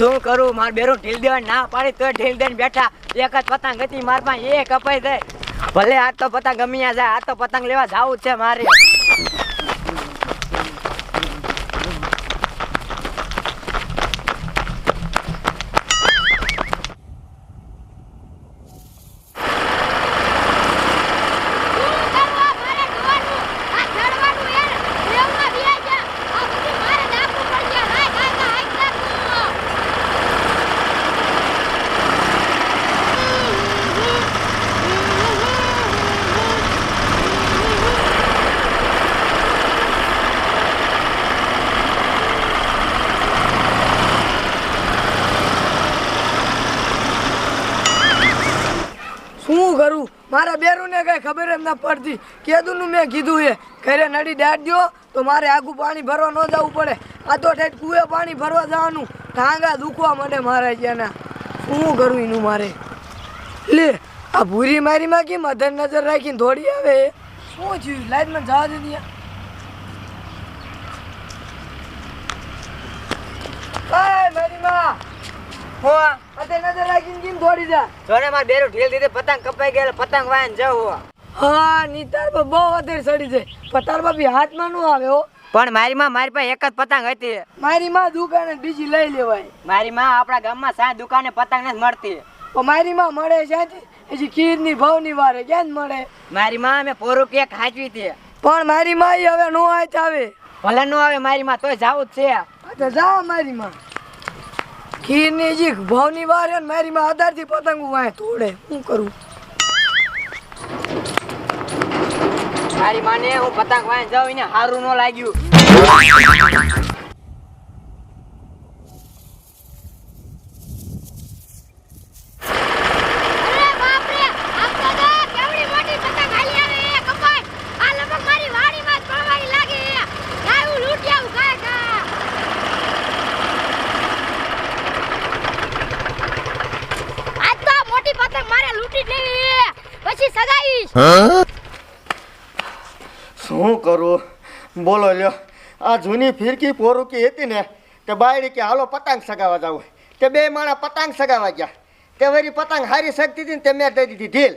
શું કરું? માર બેરું ઢીલ દેવા ના પાડી તો ઢીલ દઈને બેઠા. એક જ પતંગ હતી મારમાં એ કપાઈ જાય. ભલે આ તો પતંગ ગમી જાય, આ તો પતંગ લેવા જાવું છે મારે શું કરવા મારે જોવાનું આ ચડવાનું યાર રેવમાં બિયા જા આ બધી મારે નાખવું પડશે હાય હાય હાય નાખવું શું કરું મારા બેરુને કઈ ખબર જ ન પડતી. કેદુનું મેં કીધું એ. ઘરે નડી દાટ દ્યો, તો મારે આગું પાણી ભરવા ન જવું પડે. આ તો ઠેઠ કુએ પાણી ભરવા જવાનું. ટાંગા દુખવા માંડે મારા જ્યાંના. શું કરું એનું મારે? લે, આ ભૂરી મારીમાં કેમ અધર નજર રાખીને દોડી આવે? શું થયું? લાઈટમાં જવા દે ત્યાં. મારી માં હું અધર નજર રાખીને કેમ દોડી જા. જોને માર બેરું ઢીલ દીધી પતંગ કપાઈ ગયેલો પતંગ વાયન જવું હા. નીતાર પર બહુ વધારે સડી જાય. પતાર બાપી હાથમાં નું આવે હો. પણ મારી માં મારી પાસે એક જ પતંગ હતી. મારી માં દુકાને બીજી લઈ લેવાય. મારી માં આપણા ગામમાં સાત દુકાને પતંગ નથી મળતી. પણ મારી માં મળે છે હજી ખીરની ભાવની વારે ક્યાં મળે? મારી માં મેં પોરું હાચવી હતી. પણ મારી માં હવે નો આવે. ભલે નો આવે મારી માં તોય જાવું જ છે. તો જા મારી માં. ખીરની હજી ભાવની વારે ને મારી માં આધારથી પતંગ વાય તોડે શું કરું? મારી માને હું પતંગ વાય જાઉં એને હારું ન લાગ્યું અરે બાપ રે આમ તો જો કેવડી મોટી પતંગ હાલી આવે એ કપાય આ લગભગ મારી વાડીમાં જ પડવાની લાગે ગાય હું લૂંટી આવું ગાય ગા આજ તો આ મોટી પતંગ મારે લૂંટી જ લેવી સગાઈશ શું કરું? બોલો લ્યો. આ જૂની ફિરકી પોરુકી હતી ને તે બાયડી કે હાલો પતંગ સગાવા જાવ તે બે માણા પતંગ સગાવા ગયા. તે વળી પતંગ હારી શકતી હતી ને તે મેં દઈ દીધી ઢીલ.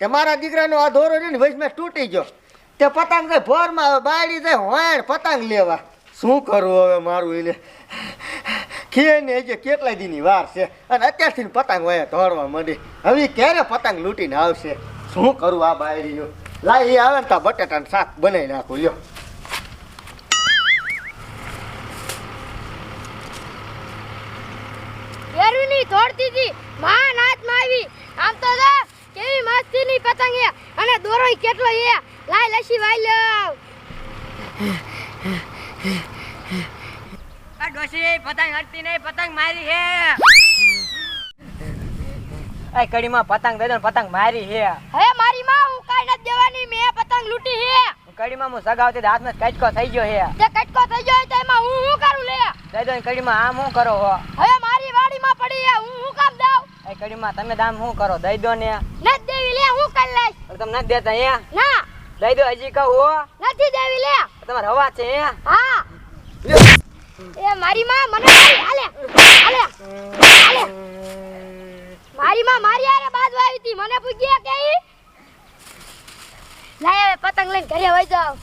તે મારા દીકરાનો આ દોરો રહ્યો ને વચમાં તૂટી ગયો. તે પતંગ જાય ભોરમાં આવે બાયડી જાય હોણ પતંગ લેવા. શું કરવું હવે મારું એટલે ખીએ ને જે કેટલા દીની વાર છે. અને અત્યારથી પતંગ હોય ધોરવા માંડી. હવે ક્યારે પતંગ લૂંટીને આવશે? શું? કરું આ બાયડીનું. લાય એ આવે ને તા બટાટાનું શાક બનાવી નાખું લ્યો. વેરુની તોડતી હતી. મહાન હાથમાં આવી. આમ તો જો કેવી મસ્તીની પતંગ એ અને દોરોય કેટલો એ લાય લસી વાઈ લવ આ ડોસી પતંગ હટતી નહીં પતંગ મારી હે આ કડીમાં પતંગ દઈ પતંગ મારી હે. હે મારી માં હું કાઈ નથી દેવાની મેં પતંગ લૂંટી હે. કડીમાં હું સગાવતી હાથ હાથમાં કટકો થઈ ગયો હે. તે કટકો થઈ ગયો તો એમાં હું શું કરું લે? દઈ દો ને કડીમાં આમ હું કરો હો. હવે મારી વાડીમાં પડી હે હું શું કામ દઉં? એ કડીમાં તમે દામ શું કરો? દઈ દો ને. નથી દેવી લે હું કરી લઈશ. તમે નથી દેતા હે ના. દઈ દો હજી કહું હો. નથી દેવી લે. તમાર હવા છે હે. હા એ મારી માં મને મારી હાલે. હાલે. હાલે. મારી માં મારી આરે બાજુ આવી હતી. મને પૂછ્યા કે ઈ? લાય હવે પતંગ લઈને ઘરે વઈ જાવ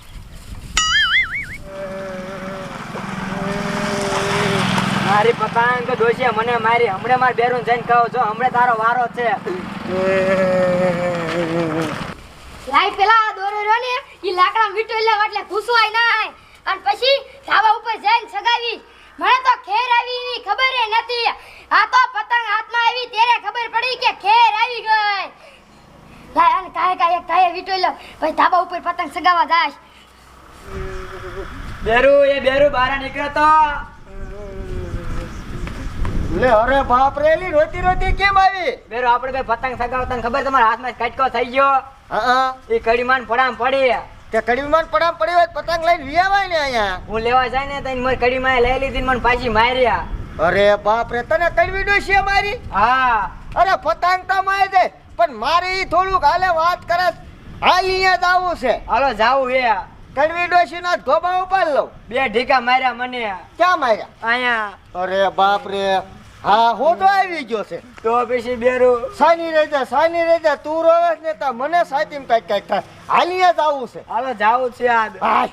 મારી પતંગ દોશી મને મારી હમણે માર બેરું જઈને કહો છો હમણે તારો વારો છે. લાય પેલા દોરો રહ્યો ને ઈ લાકડા મીઠો એટલે એટલે ઘૂસવાય ના અને પછી ધાબા ઉપર જઈને સગાવી. મને તો ખેર આવી એની ખબર નથી. આ તો પતંગ હાથમાં આવી ત્યારે ખબર પડી કે ખેર આવી ગઈ. લાય અને કાય કાય કાય વીટો લો પછી ધાબા ઉપર પતંગ સગાવા જાય. બેરું એ બેરું બહાર નીકળ્યો તો. લે અરે બાપ રે લી રોતી રોતી કેમ આવી? બેરુ આપણે બે પતંગ સગાવતા ને ખબર તમારા હાથમાં કટકો થઈ ગયો? હા એ કડીમાં પડામ પડી. તે કડીમાં પડામ પડી હોય પતંગ લઈને વિયાવાય ને અહીંયા. હું લેવા જાય ને તઈને મારી કડીમાં લઈ લીધી મને પાછી માર્યા. અરે બાપ રે તને કડવી ડોશી મારી હા. અરે પતંગ તો મારી દે પણ મારી થોડુંક હાલે વાત કરે હાલ અહીંયા જાવું છે. હાલો જાવું હે. કડવી ડોશી ના ધોબા ઉપાડ લઉં. બે ઢીકા માર્યા મને. ક્યાં માર્યા? અહીંયા. અરે બાપ રે હા હોજો આવી ગયો છે. તો પછી બેરું. સાની રેજા સાની રેજા તું રોવે ને તા મને સાચીમ કંઈક કંઈક થાય. હાલીએ જ આવું છે. હાલો જાવું છે આ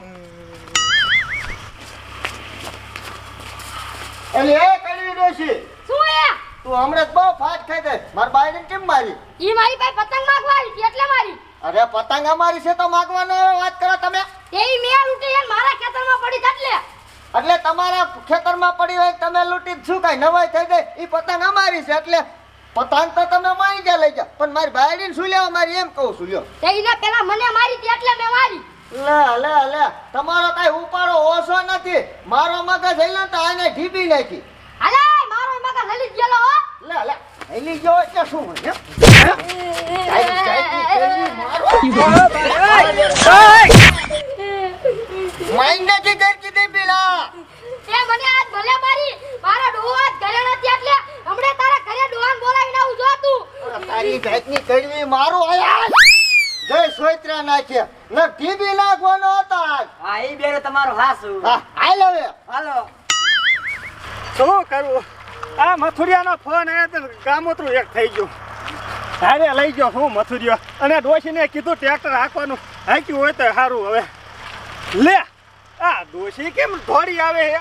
એલી એ કડવી ડોશી. શું એ? તું હમણાં બહુ ફાટ ખાઈ ગઈ મારી બાઈને કેમ મારી? ઈ મારી પાસે પતંગ માંગવા એટલે મારી. અરે પતંગ અમારી છે તો માગવાનો વાત કરો તમે. એ મેં લૂટી મારા ખેતરમાં પડી એટલે એટલે તમારા ખેતરમાં પડી હોય તમે લૂંટી જ શું કાંઈ? નવાઈ થઈ ગઈ એ પતંગ અમારી છે એટલે પતંગ તો તમે મારી ગયા લઈ જાઓ. પણ મારી બાયડીને શું લેવા? મારી એમ કહું છું લ્યો. તે ઈને પેલા મને મારી હતી એટલે મેં મારી. લે લે લે. તમારો કાંઈ ઉપાડો ઓછો નથી. મારો મગજ હેલો તો આને ઢીબી નાખી. હાલે મારો મગજ હલી જ ગયેલો હો. લે લે. હેલી ગયો એટલે શું હોય હે? જાઈ, જાઈ, પેલી મારો. માઈન નથી કરતી તે પેલા તે મને આજ ભલે મારી મારો ડોહો આજ ઘરે નથી એટલે હમણે તારા ઘરે ડોહાને બોલાવીને આવું જો તું તારી જાતની કડવી મારું આયા જય નાખ્યા ને ટીબી નાખવાનો હતો આજ. હા એ બેરો તમારું હાસુ. હા હાલ હવે. હાલો. શું કરવું આ મથુરિયાનો ફોન આવ્યો તો ગામોતરું એક થઈ ગયું. હારે લઈ ગયો હું મથુરિયો. અને ડોશીને કીધું ટ્રેક્ટર હાંકવાનું. હાંક્યું હોય તો સારું હવે. લે આ ડોશી કેમ ધોડી આવે હે?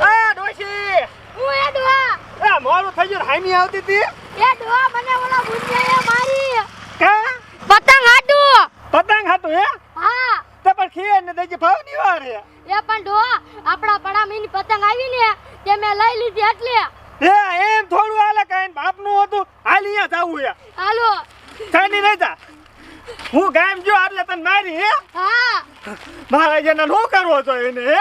આ ડોશી! હું એ ડોહા. આ મોડું થઈ ગયું હામી આવતી હતી? એ ડોહા મને ઓલા બુંજાએ મારી. કા પતંગ હાટું. પતંગ હાટુ હે? હા. તે પણ ખીર ને દેજે ભાવની વારે એ પણ ઢો આપણા પડામીની પતંગ આવી ને તે મેં લઈ લીધી એટલે. હે એમ થોડું હાલે બાપનું હતું. હાલ અહીંયા જાવું હે. હાલો. કાંઈ નહીં જા. હું ગામ જો એટલે તને મારી હે. હા. મારા જેને નો કરવો છો એને હે?